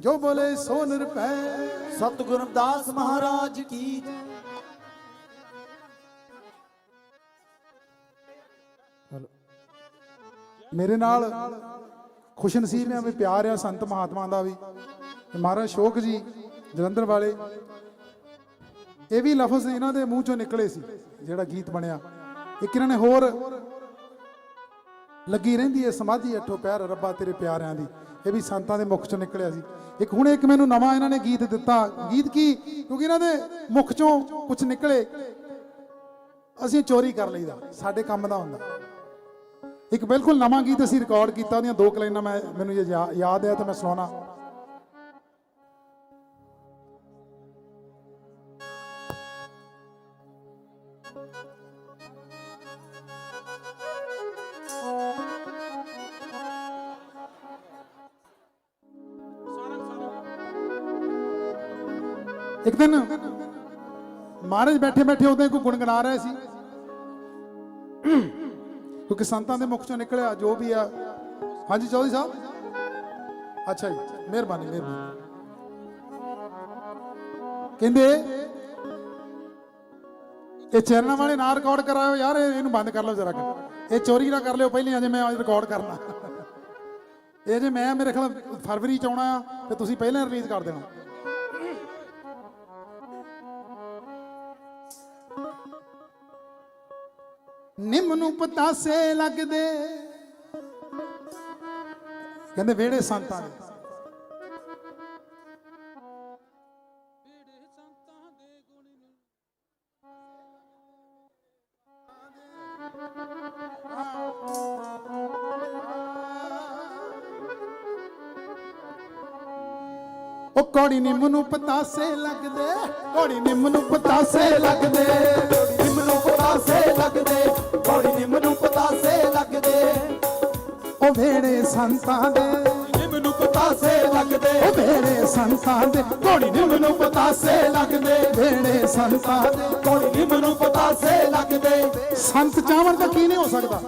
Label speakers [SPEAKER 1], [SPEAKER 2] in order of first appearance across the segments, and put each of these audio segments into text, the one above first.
[SPEAKER 1] ਜੋ ਬੋਲੇ ਸੋ ਨਿਰਭੈ।
[SPEAKER 2] ਸਤਿਗੁਰੂ ਰਵਿਦਾਸ ਮਹਾਰਾਜ ਕੀ
[SPEAKER 1] ਮੇਰੇ ਨਾਲ ਖੁਸ਼ਨਸੀਬ ਆ ਵੀ ਪਿਆਰ ਆ ਸੰਤ ਮਹਾਤਮਾ ਦਾ ਵੀ। ਮਹਾਰਾਜ ਸ਼ੋਕ ਜੀ ਜਲੰਧਰ ਵਾਲੇ। ਇਹ ਵੀ ਲਫ਼ਜ਼ ਇਹਨਾਂ ਦੇ ਮੂੰਹ ਚੋਂ ਨਿਕਲੇ ਸੀ ਜਿਹੜਾ ਗੀਤ ਬਣਿਆ। ਇੱਕ ਇਹਨਾਂ ਨੇ ਹੋਰ ਲੱਗੀ ਰਹਿੰਦੀ ਹੈ ਸਮਾਧੀ ਅੱਠੋ ਪੈਰ ਰੱਬਾ ਤੇਰੇ ਪਿਆਰਿਆਂ ਦੀ। ਇਹ ਵੀ ਸੰਤਾਂ ਦੇ ਮੁਖ ਚੋਂ ਨਿਕਲਿਆ ਸੀ। ਇੱਕ ਹੁਣ ਇੱਕ ਮੈਨੂੰ ਨਵਾਂ ਇਹਨਾਂ ਨੇ ਗੀਤ ਦਿੱਤਾ। ਗੀਤ ਕੀ? ਕਿਉਂਕਿ ਇਹਨਾਂ ਦੇ ਮੁਖ ਚੋਂ ਕੁਝ ਨਿਕਲੇ। ਅਸੀਂ ਚੋਰੀ ਕਰ ਲਈਦਾ। ਸਾਡੇ ਕੰਮ ਦਾ ਹੁੰਦਾ। ਇੱਕ ਬਿਲਕੁਲ ਨਵਾਂ ਗੀਤ ਅਸੀਂ ਰਿਕਾਰਡ ਕੀਤਾ। ਉਹਦੀਆਂ ਦੋ ਕੁ ਮੈਂ ਮੈਨੂੰ ਜੇ ਯਾ- ਯਾਦ ਹੈ ਤਾਂ ਮੈਂ ਸੁਣਾਉਣਾ। ਇੱਕ ਦਿਨ ਮਹਾਰਾਜ ਬੈਠੇ ਬੈਠੇ ਉਹਦੇ ਕੋਈ ਗੁਣਗੁਣਾ ਰਹੇ ਸੀ। ਕਿਉਂਕਿ ਸੰਤਾਂ ਦੇ ਮੁਖ ਚੋਂ ਨਿਕਲਿਆ, ਜੋ ਵੀ ਆ। ਹਾਂਜੀ, ਚੌਧਰੀ ਸਾਹਿਬ? ਅੱਛਾ ਜੀ, ਮਿਹਰਬਾਨੀ ਮਿਹਰਬਾਨੀ। ਕਹਿੰਦੇ, ਇਹ ਚੈਨਲਾਂ ਵਾਲੇ ਨਾ ਰਿਕਾਰਡ ਕਰਾਇਓ ਯਾਰ ਇਹਨੂੰ ਬੰਦ ਕਰ ਲਓ ਜਰਾ ਇਹ ਚੋਰੀ ਨਾ ਕਰ ਲਿਓ ਪਹਿਲੇ, ਅਜੇ ਮੈਂ ਅੱਜ ਰਿਕਾਰਡ ਕਰਨਾ। ਇਹ ਜੇ ਮੈਂ, ਮੇਰੇ ਖਿਆਲ ਫਰਵਰੀ ਚ ਆਉਣਾ ਆ, ਤੇ ਤੁਸੀਂ ਪਹਿਲਾਂ ਰਿਲੀਜ਼ ਕਰ ਦੇਣਾ। ਨਿੰਮ ਨੂੰ ਪਤਾਸੇ ਲੱਗਦੇ। ਕਹਿੰਦੇ ਵਿਹੜੇ ਸੰਤਾਂ ਦੇ ਉਹ ਕੋੜੀ ਨਿੰਮ ਨੂੰ ਪਤਾਸੇ ਲੱਗਦੇ, ਕੋੜੀ ਨਿੰਮ ਨੂੰ ਪਤਾਸੇ ਲੱਗਦੇ।
[SPEAKER 2] ਨਿੰਮ ਨੂੰ ਪਤਾਸੇ ਲੱਗਦੇ ਬੋੜੀ ਨਿੰਮ ਨੂੰ ਪਤਾਸੇ ਲੱਗਦੇ।
[SPEAKER 1] ਉਹ ਵਿਹੜੇ ਸੰਤਾਂ ਦੇ
[SPEAKER 2] ਨਿੰਮ ਨੂੰ ਪਤਾਸੇ ਲੱਗਦੇ
[SPEAKER 1] ਉਹ ਵਿਹੜੇ ਸੰਤਾਂ ਦੇ। ਕੋੜੀ ਨਿੰਮ ਨੂੰ
[SPEAKER 2] ਪਤਾਸੇ ਲੱਗਦੇ।
[SPEAKER 1] ਵਿਹੜੇ ਸੰਤਾਂ ਦੇ।
[SPEAKER 2] ਬੋੜੀ ਨਿੰਮ ਨੂੰ ਪਤਾਸੇ ਲੱਗਦੇ
[SPEAKER 1] ਸੰਤ ਚਾਵਣ ਤਾਂ ਕੀ ਨਹੀਂ ਹੋ ਸਕਦਾ?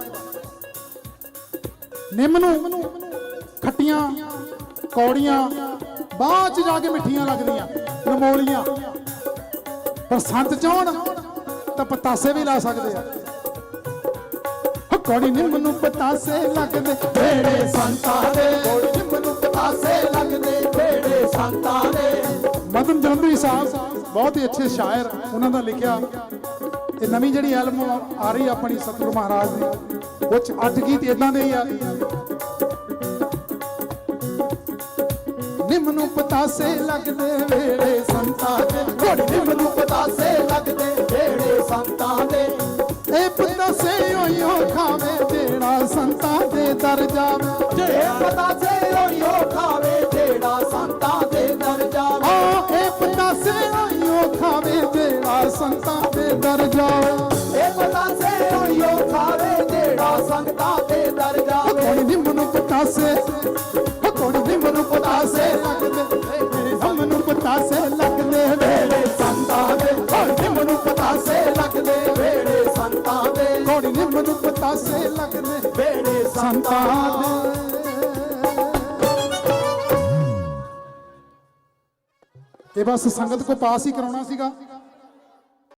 [SPEAKER 1] ਨਿੰਮ ਨੂੰ ਖੱਟੀਆਂ, ਕੌੜੀਆਂ ਬਾਅਦ ਚ ਜਾ ਕੇ ਮਿੱਠੀਆਂ ਲੱਗਦੀਆਂ ਨਮੋਲੀਆਂ ਪਰ ਸੰਤ ਚਾਵਣ ਤਾਂ ਪਤਾਸੇ ਵੀ ਲਾ ਸਕਦੇ ਆ। ਕੌੜੀ ਨਿੰਮ ਨੂੰ ਪਤਾਸੇ ਲੱਗਦੇ
[SPEAKER 2] ਵੇੜੇ ਸੰਤਾਂ ਦੇ। ਬੋੜੀ ਨਿੰਮ ਨੂੰ ਪਤਾਸੇ ਲੱਗਦੇ ਵੇੜੇ ਸੰਤਾਂ ਦੇ।
[SPEAKER 1] ਮਦਨ ਜਲੰਧਰੀ ਸਾਹਿਬ ਬਹੁਤ ਹੀ ਅੱਛੇ ਸ਼ਾਇਰ ਉਹਨਾਂ ਦਾ ਲਿਖਿਆ। ਇਹ ਨਵੀਂ ਜਿਹੜੀ ਐਲਬਮ ਆ ਰਹੀ ਆਪਣੀ ਸਤਿਗੁਰੂ ਮਹਾਰਾਜ ਦੀ ਉਹ ਚ ਅੱਠ ਗੀਤ ਇਦਾਂ ਦੇ ਹੀ ਆ। ਨਿੰਮ ਨੂੰ ਪਤਾਸੇ ਲੱਗਦੇ ਵੇੜੇ ਸੰਤਾਂ ਦੇ।
[SPEAKER 2] ਬੋੜੀ ਨਿੰਮ ਨੂੰ ਪਤਾਸੇ ਲੱਗਦੇ ਵੇੜੇ ਸੰਤਾਂ ਦੇ।
[SPEAKER 1] ਇਹ ਪਤਾਸੇ ਹੋਈਓ ਖਾਵੇ ਜਿਹੜਾ ਸੰਤਾਂ ਦੇ ਦਰ ਜਾਵੇ।
[SPEAKER 2] ਜੇ ਪਤਾਸੇ ਹੋਈਓ ਖਾਵੇ ਜਿਹੜਾ ਸੰਤਾਂ ਦੇ ਦਰ ਜਾਵੇ।
[SPEAKER 1] ਆ ਇਹ ਪਤਾਸੇ ਹੋਈਓ ਖਾਵੇ ਜਿਹੜਾ ਸੰਤਾਂ ਦੇ ਦਰ ਜਾਵੇ।
[SPEAKER 2] ਇਹ ਪਤਾਸੇ ਹੋਈਓ ਖਾਵੇ ਜਿਹੜਾ ਸੰਤਾਂ ਦੇ ਦਰ ਜਾਵੇ।
[SPEAKER 1] ਕੋਣੀ ਨਿੰਮ ਨੂੰ ਪਤਾਸੇ ਨਿੰਮ ਨੂੰ ਪਤਾਸੇ
[SPEAKER 2] ਸੰਤਾਂ
[SPEAKER 1] ਦੇ। ਇਹ ਬਸ ਸੰਗਤ ਕੋ ਪਾਸ ਹੀ ਕਰਾਉਣਾ ਸੀਗਾ।